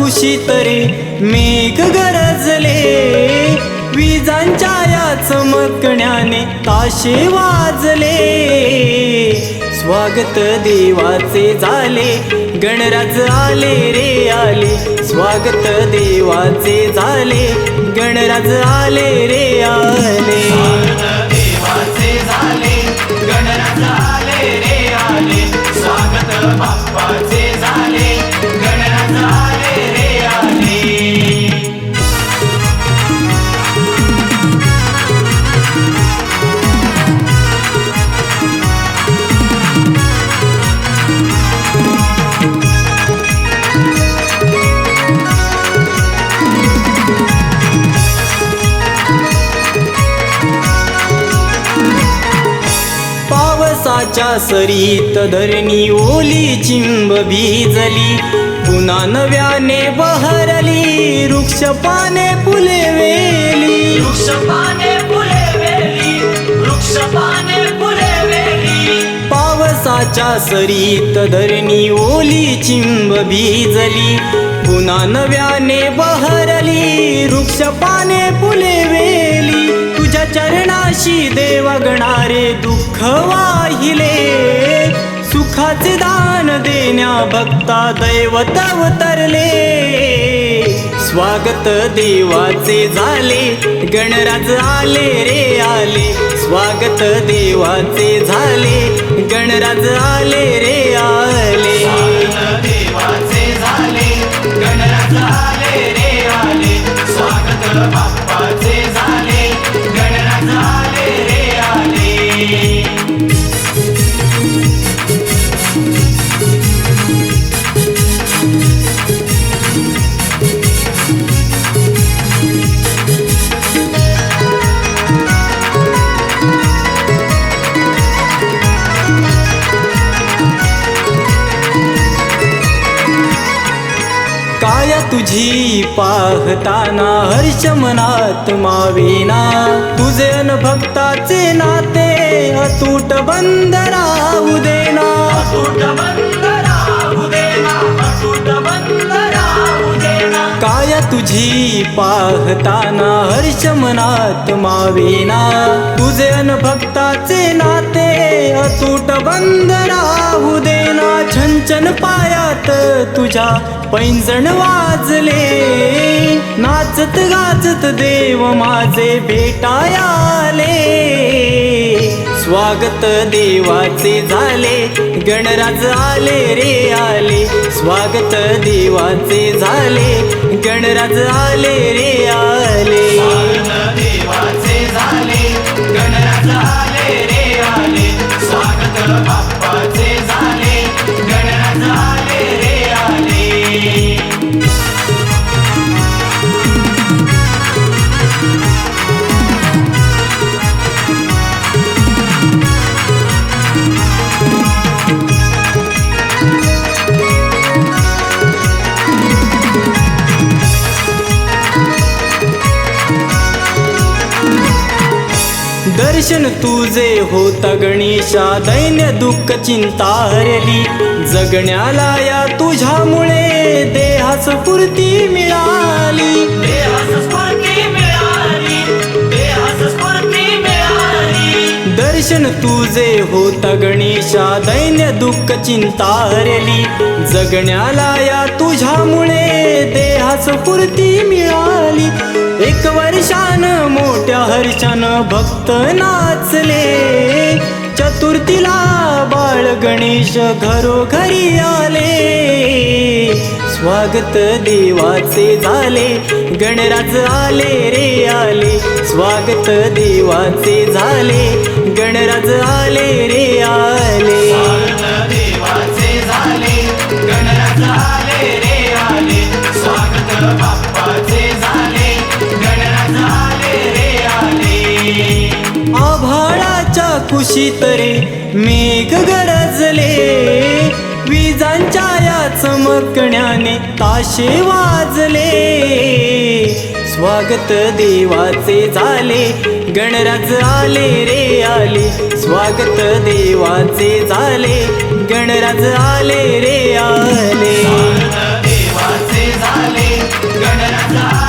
कुशीत तरी मेघ गरजले. विजांच्या या चमकण्याने ताशे वाजले. स्वागत देवाचे झाले. गणराज आले रे आले. स्वागत देवाचे झाले. गणराज आले रे पावसाच्या सरीत धरणी ओली चिंब भिजली. पुन्हा नव्याने बहरली वृक्ष पाने फुले वेली. वृक्ष पाने फुले वेली वृक्ष पाने फुले वेली. पावसाच्या सरीत धरणी ओली चिंब भिजली. पुन्हा नव्याने बहरली वृक्ष पाने फुले वेली. तुझ्या चरणाशी देवा गणारे दुःख वाहिले? सुखाचे दान देण्या भक्ता दैवत अवतरले. स्वागत देवाचे झाले गणराज आले रे आले. स्वागत देवाचे झाले गणराज आले रे आले. देवाचे झाले गणराज आले रे आले. स्वागत बाप्पाचे झाले. तुझी पाहताना हर्ष मनात मावेना. तुझे अन भक्ताचे नाते अतूट बंद राहू देना. काय तुझी पाहताना हर्ष मनात मावेना. तुझे अन भक्ताचे नाते अतूट बंद राहू देना. छंचन पायात तुझ्या पैंजण वाजले. नाचत गाचत देव माझे भेटायाले स्वागत देवाचे झाले गणराज आले रे आले. स्वागत देवाचे झाले गणराज आले रे आले. दर्शन तुझे होत गणेशा दैन्य दुःख चिंता हरली. जगण्याला या तुझ्यामुळे देहास स्फूर्ती मिळाली. दर्शन तुझे होत गणेशा दैन्य दुःख चिंता हरली. जगण्याला या तुझ्यामुळे देहास स्फूर्ती मिळाली. एक मोठ्या हर्षान भक्त नाचले. चतुर्थीला बाळ गणेश घरोघरी आले. स्वागत देवाचे झाले. गणराज आले रे आले. स्वागत देवाचे झाले. गणराज आले रे आले. तरे मेघ गरजले. विजांच्या या चमकण्याने ताशे वाजले. स्वागत देवाचे झाले. गणराज आले रे आले. स्वागत देवाचे झाले. गणराज आले रे आले. देवाचे झाले. गणराज